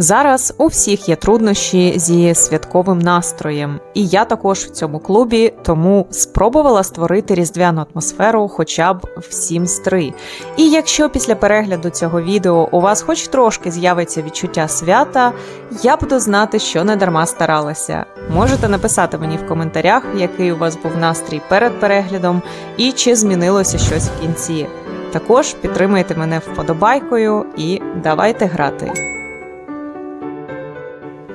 Зараз у всіх є труднощі зі святковим настроєм, і я також в цьому клубі, тому спробувала створити різдвяну атмосферу хоча б в Sims 3. І якщо після перегляду цього відео у вас хоч трошки з'явиться відчуття свята, я буду знати, що не дарма старалася. Можете написати мені в коментарях, який у вас був настрій перед переглядом і чи змінилося щось в кінці. Також підтримайте мене вподобайкою і давайте грати.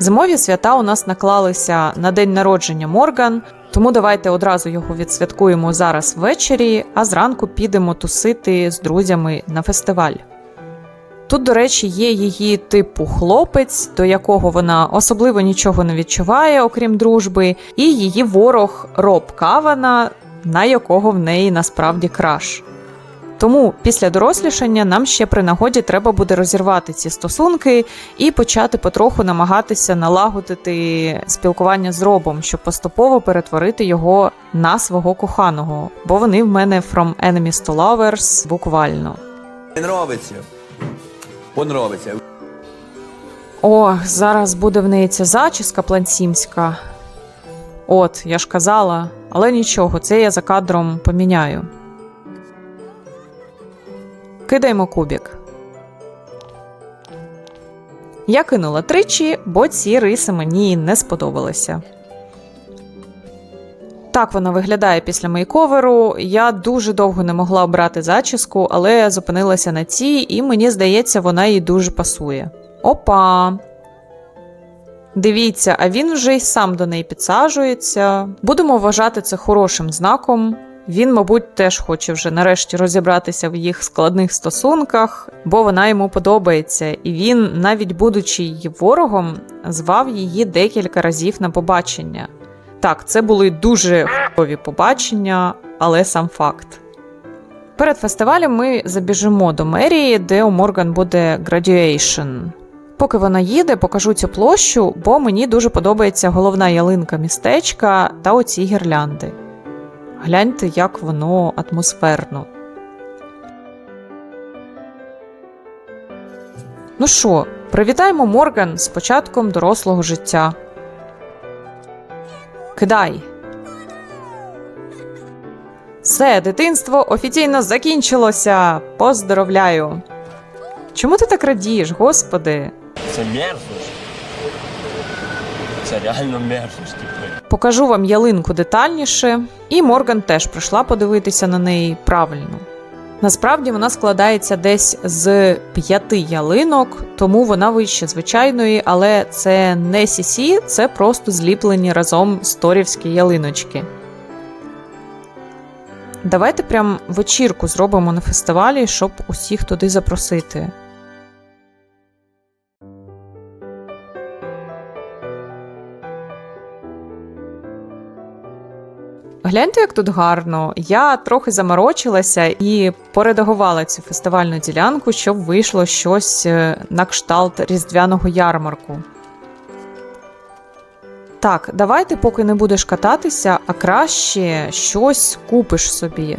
Зимові свята у нас наклалися на день народження Морган, тому давайте одразу його відсвяткуємо зараз ввечері, а зранку підемо тусити з друзями на фестиваль. Тут, до речі, є її типу хлопець, до якого вона особливо нічого не відчуває, окрім дружби, і її ворог Роб Кавана, на якого в неї насправді краш. Тому після дорослішання нам ще при нагоді треба буде розірвати ці стосунки і почати потроху намагатися налагодити спілкування з робом, щоб поступово перетворити його на свого коханого, бо вони в мене from enemies to lovers буквально. Не нравиться. Понравиться. О, зараз буде в неї ця зачіска плансімська. От, я ж казала, але нічого, це я за кадром поміняю. Кидаємо кубик. Я кинула тричі, бо ці риси мені не сподобалися. Так вона виглядає після мейковеру. Я дуже довго не могла обрати зачіску, але зупинилася на цій, і мені здається, вона їй дуже пасує. Опа! Дивіться, а він вже й сам до неї підсаджується. Будемо вважати це хорошим знаком. Він, мабуть, теж хоче вже нарешті розібратися в їх складних стосунках, бо вона йому подобається, і він, навіть будучи її ворогом, звав її декілька разів на побачення. Так, це були дуже хуйові побачення, але сам факт. Перед фестивалем ми забіжимо до мерії, де у Морган буде graduation. Поки вона їде, покажу цю площу, бо мені дуже подобається головна ялинка містечка та оці гірлянди. Гляньте, як воно атмосферно. Ну що, привітаємо Морган з початком дорослого життя. Кидай. Все, дитинство офіційно закінчилося. Поздоровляю. Чому ти так радієш, господи? Це мерзость. Це реально мерзость. Покажу вам ялинку детальніше, і Морган теж прийшла подивитися на неї правильно. Насправді вона складається десь з п'яти ялинок, тому вона вище звичайної, але це не CC, це просто зліплені разом сторівські ялиночки. Давайте прям вечірку зробимо на фестивалі, щоб усіх туди запросити. Гляньте, як тут гарно. Я трохи заморочилася і поредагувала цю фестивальну ділянку, щоб вийшло щось е, на кшталт різдвяного ярмарку. Так, давай поки не будеш кататися, а краще щось купиш собі.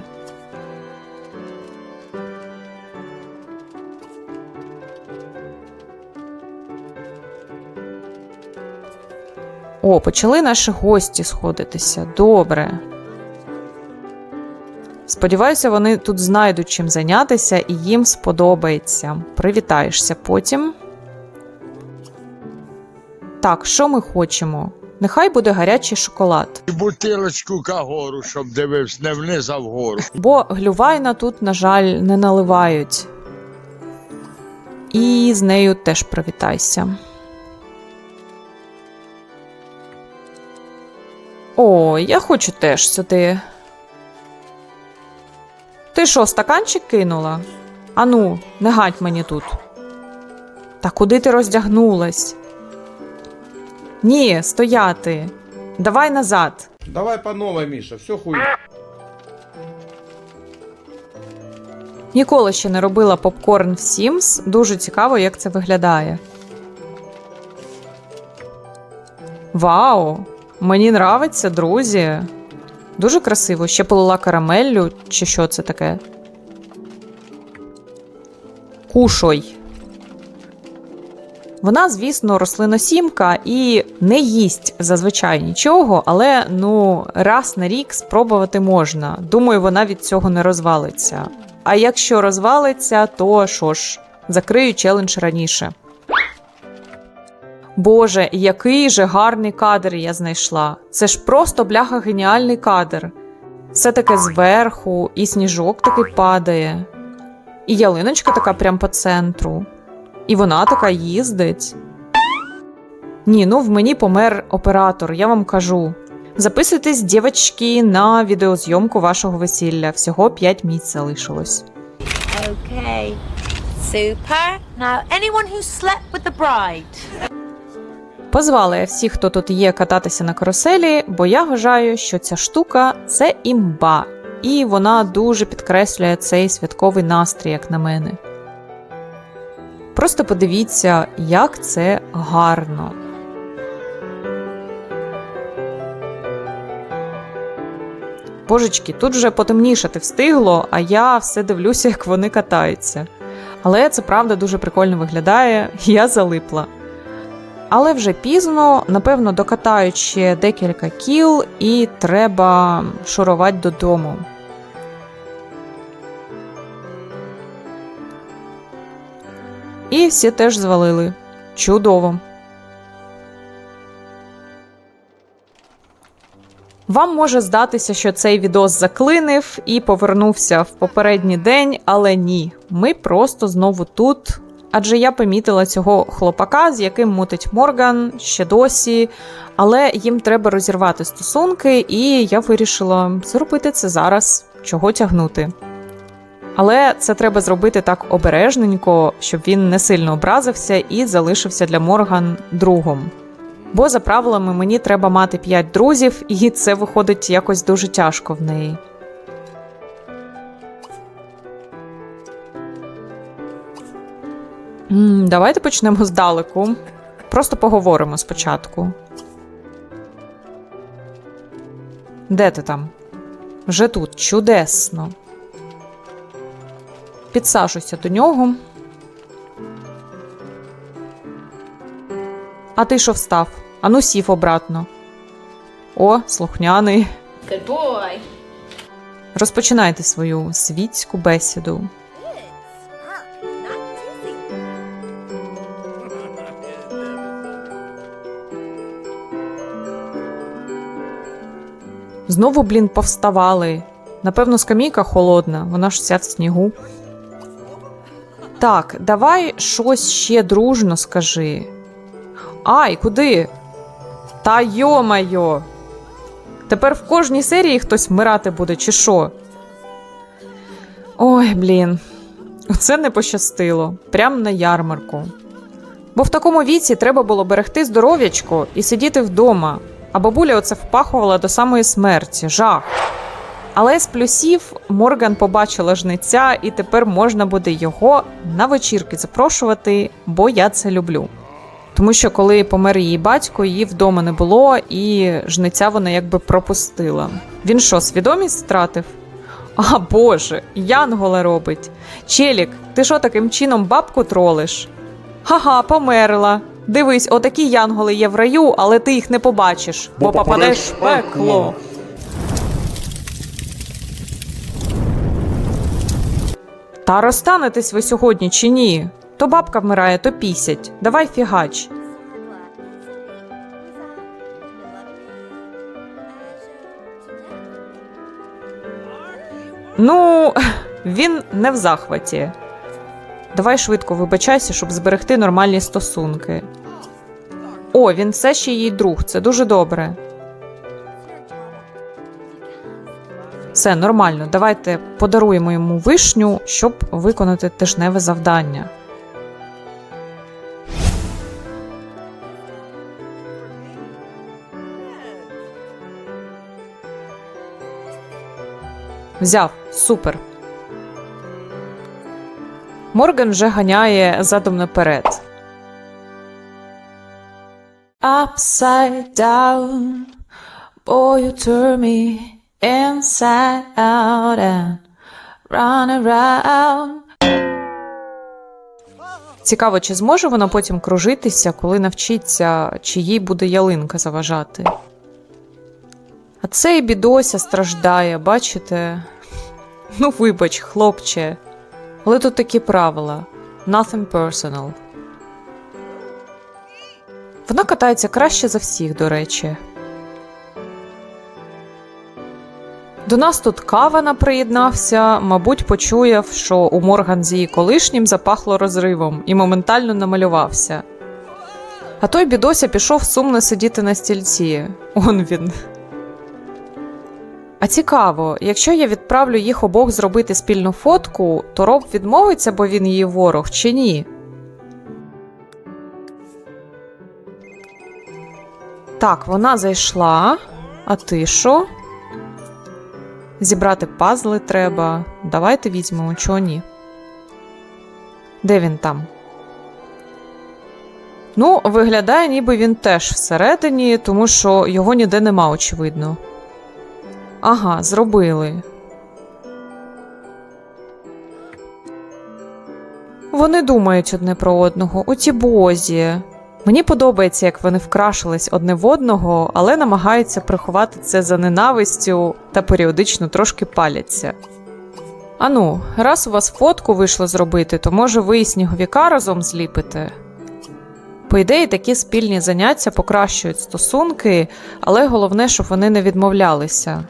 О, почали наші гості сходитися. Добре. Сподіваюся, вони тут знайдуть чим зайнятися і їм сподобається. Привітаєшся потім. Так, що ми хочемо? Нехай буде гарячий шоколад. І бутилочку кагору, щоб дивився не вниз, а вгору. Бо глювайна тут, на жаль, не наливають. І з нею теж привітайся. О, я хочу теж сюди. Ти що, стаканчик кинула? Ану, не гать мені тут. Та куди ти роздягнулась? Ні, стояти. Давай назад. Давай по новой, Миша, все хуй. Ніколи ще не робила попкорн в Sims. Дуже цікаво, як це виглядає. Вау! Мені нравиться, друзі. Дуже красиво. Ще полила карамеллю, чи що це таке? Кушой. Вона, звісно, рослиносімка і не їсть зазвичай нічого, але ну раз на рік спробувати можна. Думаю, вона від цього не розвалиться. А якщо розвалиться, то що ж, закрию челендж раніше. Боже, який же гарний кадр я знайшла. Це ж просто бляха геніальний кадр. Все таке зверху, і сніжок такий падає, і ялиночка така прям по центру. І вона така їздить. Ні, ну в мені помер оператор, я вам кажу. Записуйтесь, дівчатки, на відеозйомку вашого весілля. Всього 5 місць залишилось. Okay. Super. Now, anyone who slept with the bride? Позвала я всіх, хто тут є, кататися на каруселі, бо я вважаю, що ця штука це імба, і вона дуже підкреслює цей святковий настрій, як на мене. Просто подивіться, як це гарно. Божечки, тут вже потемнішати встигло, а я все дивлюся, як вони катаються. Але це правда дуже прикольно виглядає, я залипла. Але вже пізно, напевно, докатають ще декілька кіл, і треба шурувати додому. І всі теж звалили. Чудово. Вам може здатися, що цей відос заклинив і повернувся в попередній день, але ні, ми просто знову тут. Адже я помітила цього хлопака, з яким мутить Морган ще досі, але їм треба розірвати стосунки, і я вирішила зробити це зараз, чого тягнути. Але це треба зробити так обережненько, щоб він не сильно образився і залишився для Морган другом. Бо за правилами мені треба мати 5 друзів, і це виходить якось дуже тяжко в неї. Давайте почнемо здалеку. Просто поговоримо спочатку. Де ти там? Вже тут чудесно. Підсажуйся до нього. А ти що встав? Ану сів обратно. О, слухняний. Good boy. Розпочинайте свою світську бесіду. Знову, блін, повставали. Напевно, скамійка холодна, вона ж вся в снігу. Так, давай щось ще дружно скажи. Ай, куди? Та йо-майо! Тепер в кожній серії хтось вмирати буде, чи що? Ой, блін. Оце не пощастило. Прям на ярмарку. Бо в такому віці треба було берегти здоров'ячко і сидіти вдома. А бабуля оце впахувала до самої смерті. Жах. Але з плюсів Морган побачила жниця, і тепер можна буде його на вечірки запрошувати, бо я це люблю. Тому що коли помер її батько, її вдома не було, і жниця вона якби пропустила. Він що, свідомість втратив? А Боже, Янгола робить. Челік, ти що таким чином бабку тролиш? Ха-ха, померла. Дивись, отакі янголи є в раю, але ти їх не побачиш, бо, попадеш в пекло. Та розстанетесь ви сьогодні чи ні? То бабка вмирає, то пісять. Давай фігач. Ну, він не в захваті. Давай швидко вибачайся, щоб зберегти нормальні стосунки. О, він все ще її друг, це дуже добре. Все нормально. Давайте подаруємо йому вишню, щоб виконати тижневе завдання. Взяв, супер. Морган вже ганяє задом наперед. Upside down, boy, you turn me inside out and run around. Цікаво, чи зможе вона потім кружитися, коли навчиться, чи їй буде ялинка заважати. А цей бідося страждає, бачите? Ну, вибач, хлопче. Але тут такі правила: nothing personal. Вона катається краще за всіх, до речі. До нас тут Кавана приєднався, мабуть, почуяв, що у Морган з її колишнім запахло розривом і моментально намалювався. А той бідося пішов сумно сидіти на стільці. Он він. А цікаво, якщо я відправлю їх обох зробити спільну фотку, то Роб відмовиться, бо він її ворог, чи ні? Так, вона зайшла. А ти що? Зібрати пазли треба. Давайте візьмемо, чого ні. Де він там? Ну, виглядає, ніби він теж всередині, тому що його ніде нема, очевидно. Ага, зробили. Вони думають одне про одного, оті бозі. Мені подобається, як вони вкрашились одне в одного, але намагаються приховати це за ненавистю та періодично трошки паляться. Ану, раз у вас фотку вийшло зробити, то може ви і сніговіка разом зліпите. По ідеї, такі спільні заняття покращують стосунки, але головне, щоб вони не відмовлялися.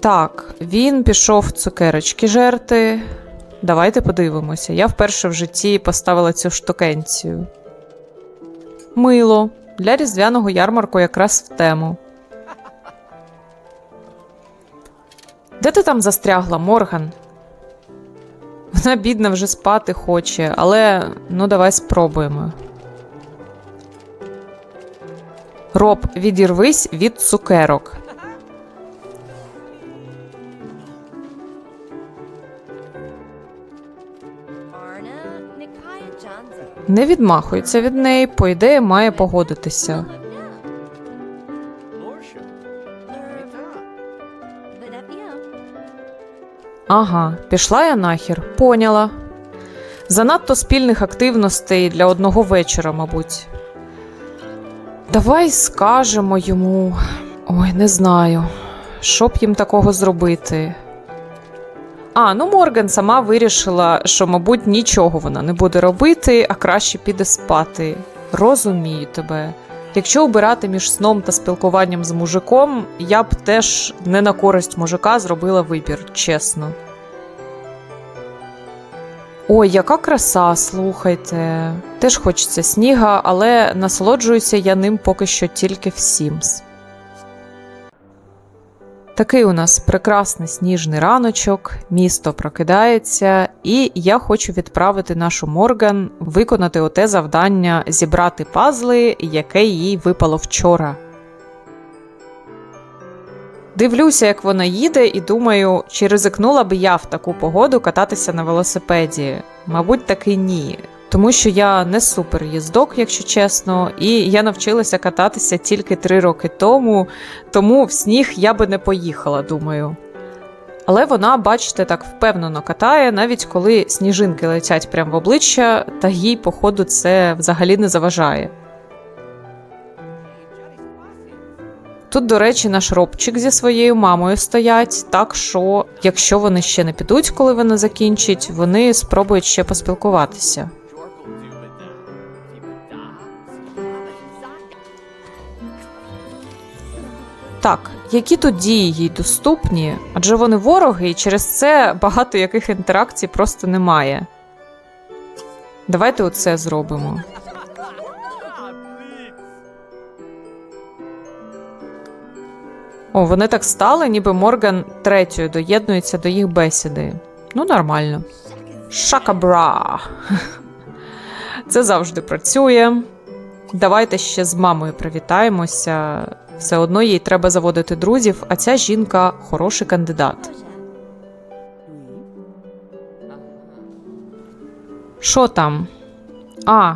Так, він пішов цукерочки жерти. Давайте подивимося. Я вперше в житті поставила цю штукенцію. Мило. Для різдвяного ярмарку якраз в тему. Де ти там застрягла, Морган? Вона бідна вже спати хоче, але ну давай спробуємо. Роб, відірвись від цукерок. Не відмахується від неї, по ідеї має погодитися. Ага, пішла я нахер, поняла. Занадто спільних активностей для одного вечора, мабуть. Давай скажемо йому. Ой, не знаю, що б їм такого зробити. А, ну Морган сама вирішила, що, мабуть, нічого вона не буде робити, а краще піде спати. Розумію тебе. Якщо обирати між сном та спілкуванням з мужиком, я б теж не на користь мужика зробила вибір, чесно. Ой, яка краса, слухайте. Теж хочеться сніга, але насолоджуюся я ним поки що тільки в Sims. Такий у нас прекрасний сніжний раночок, місто прокидається, і я хочу відправити нашу Морган виконати оте завдання зібрати пазли, яке їй випало вчора. Дивлюся, як вона їде, і думаю, чи ризикнула би я в таку погоду кататися на велосипеді. Мабуть, таки ні. Тому що я не супер їздок, якщо чесно, і я навчилася кататися тільки три роки тому, тому в сніг я би не поїхала, думаю. Але вона, бачите, так впевнено катає, навіть коли сніжинки летять прямо в обличчя, та їй, походу, це взагалі не заважає. Тут, до речі, наш робчик зі своєю мамою стоять, так що, якщо вони ще не підуть, коли вона закінчить, вони спробують ще поспілкуватися. Так, які тут дії їй доступні? Адже вони вороги, і через це багато яких інтеракцій просто немає. Давайте оце зробимо. О, вони так стали, ніби Морган третьою доєднується до їх бесіди. Ну, нормально. Шакабра. Це завжди працює. Давайте ще з мамою привітаємося. Все одно їй треба заводити друзів, а ця жінка хороший кандидат. Що там? А,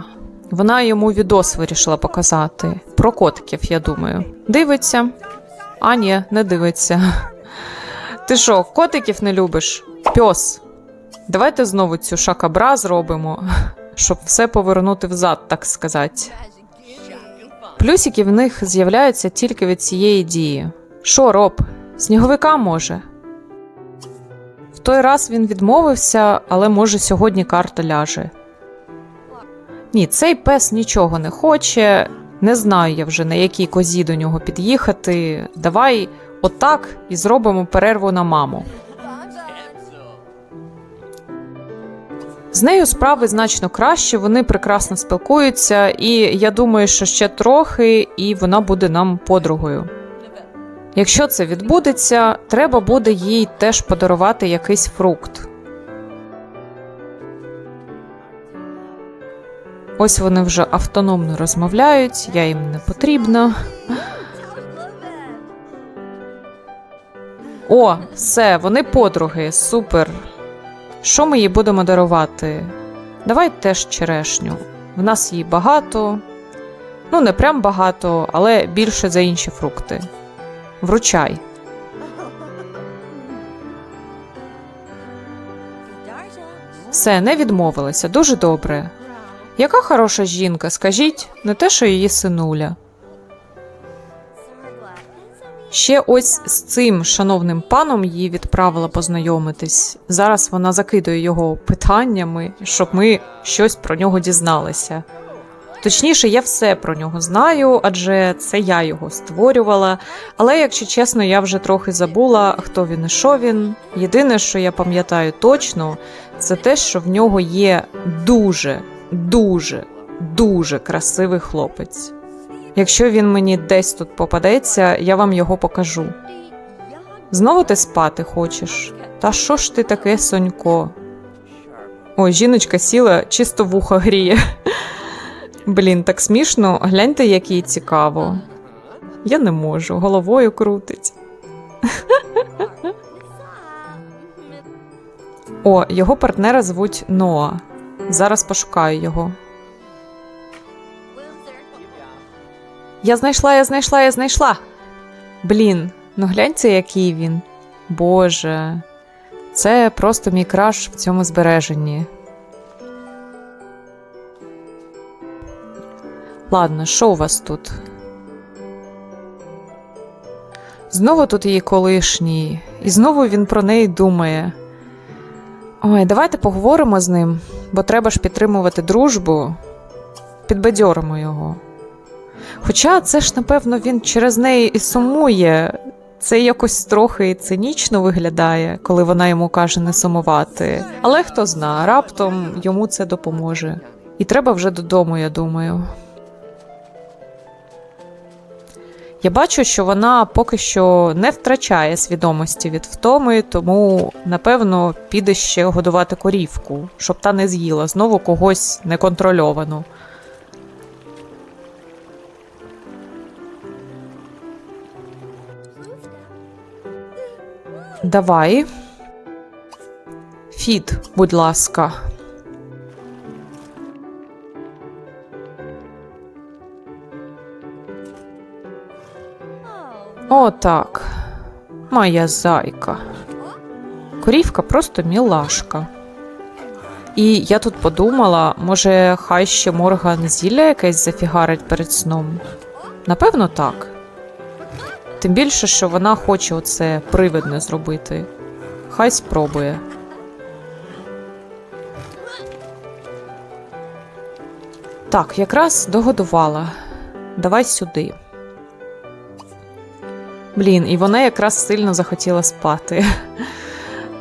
вона йому відос вирішила показати. Про котиків, я думаю. Дивиться. А, ні, не дивиться. Ти що, котиків не любиш? Пьос. Давайте знову цю шакабра зробимо, щоб все повернути взад, так сказати. Плюсики в них з'являються тільки від цієї дії. Що, Роб, сніговика може? В той раз він відмовився, але може сьогодні карта ляже. Ні, цей пес нічого не хоче. Не знаю я вже на якій козі до нього під'їхати. Давай отак і зробимо перерву на маму. З нею справи значно краще, вони прекрасно спілкуються, і я думаю, що ще трохи, і вона буде нам подругою. Якщо це відбудеться, треба буде їй теж подарувати якийсь фрукт. Ось вони вже автономно розмовляють, я їм не потрібна. О, все, вони подруги, супер. Що ми їй будемо дарувати? Давай теж черешню. В нас її багато. Ну, не прям багато, але більше за інші фрукти. Вручай. Все, не відмовилася. Дуже добре. Яка хороша жінка, скажіть, не те, що її синуля. Ще ось з цим шановним паном її відправила познайомитись. Зараз вона закидує його питаннями, щоб ми щось про нього дізналися. Точніше, я все про нього знаю, адже це я його створювала. Але, якщо чесно, я вже трохи забула, хто він і що він. Єдине, що я пам'ятаю точно, це те, що в нього є дуже, дуже, дуже красивий хлопець. Якщо він мені десь тут попадеться, я вам його покажу. Знову ти спати хочеш? Та що ж ти таке, Сонько? Ой, жіночка сіла, чисто вухо гріє. Блін, так смішно, гляньте, як їй цікаво. Я не можу, головою крутить. О, його партнера звуть Ноа. Зараз пошукаю його. Я знайшла, я знайшла, я знайшла. Блін, ну гляньте, який він. Боже, це просто мій краш в цьому збереженні. Ладно, що у вас тут? Знову тут її колишній, і знову він про неї думає. Ой, давайте поговоримо з ним, бо треба ж підтримувати дружбу. Підбадьоримо його. Хоча це ж, напевно, він через неї і сумує. Це якось трохи цинічно виглядає, коли вона йому каже не сумувати. Але хто зна, раптом йому це допоможе. І треба вже додому, я думаю. Я бачу, що вона поки що не втрачає свідомості від втоми, тому напевно піде ще годувати корівку, щоб та не з'їла знову когось неконтрольовано. Давай. Фід, будь ласка. О, так. Моя зайка. Корівка просто мілашка. І я тут подумала, може, хай ще Морган зілля якесь зафігарить перед сном. Напевно, так. Тим більше, що вона хоче оце привидне зробити. Хай спробує. Так, якраз догодувала. Давай сюди. Блін, і вона якраз сильно захотіла спати.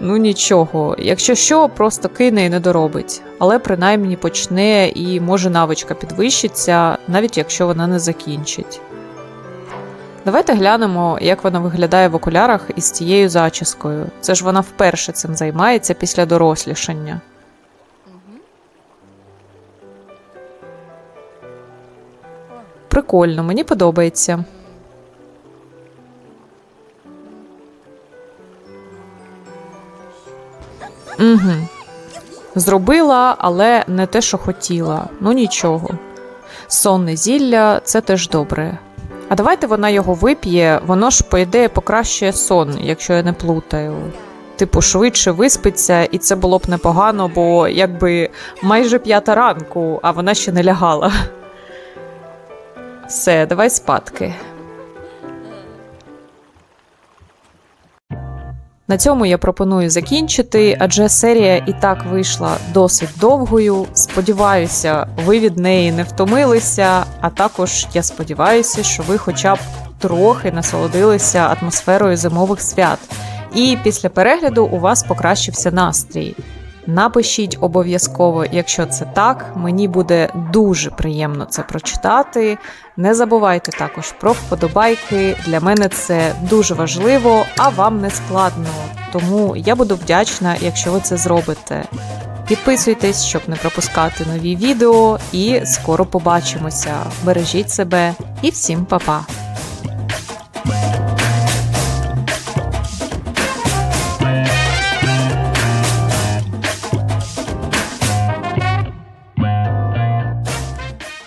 Ну нічого, якщо що, просто кине і не доробить. Але принаймні почне і може навичка підвищиться, навіть якщо вона не закінчить. Давайте глянемо, як вона виглядає в окулярах із цією зачіскою. Це ж вона вперше цим займається після дорослішання. Прикольно, мені подобається. Угу. Зробила, але не те, що хотіла. Ну нічого. Сонне зілля це теж добре. А давайте вона його вип'є, воно ж, по ідеї, покращує сон, якщо я не плутаю. типу, швидше виспиться, і це було б непогано, бо якби майже п'ята ранку, а вона ще не лягала. Все, давай спадки. На цьому я пропоную закінчити, адже серія і так вийшла досить довгою. Сподіваюся, ви від неї не втомилися. А також я сподіваюся, що ви хоча б трохи насолодилися атмосферою зимових свят. І після перегляду у вас покращився настрій. Напишіть обов'язково, якщо це так. Мені буде дуже приємно це прочитати. Не забувайте також про вподобайки. Для мене це дуже важливо, а вам не складно. Тому я буду вдячна, якщо ви це зробите. Підписуйтесь, щоб не пропускати нові відео, і скоро побачимося. Бережіть себе і всім па-па!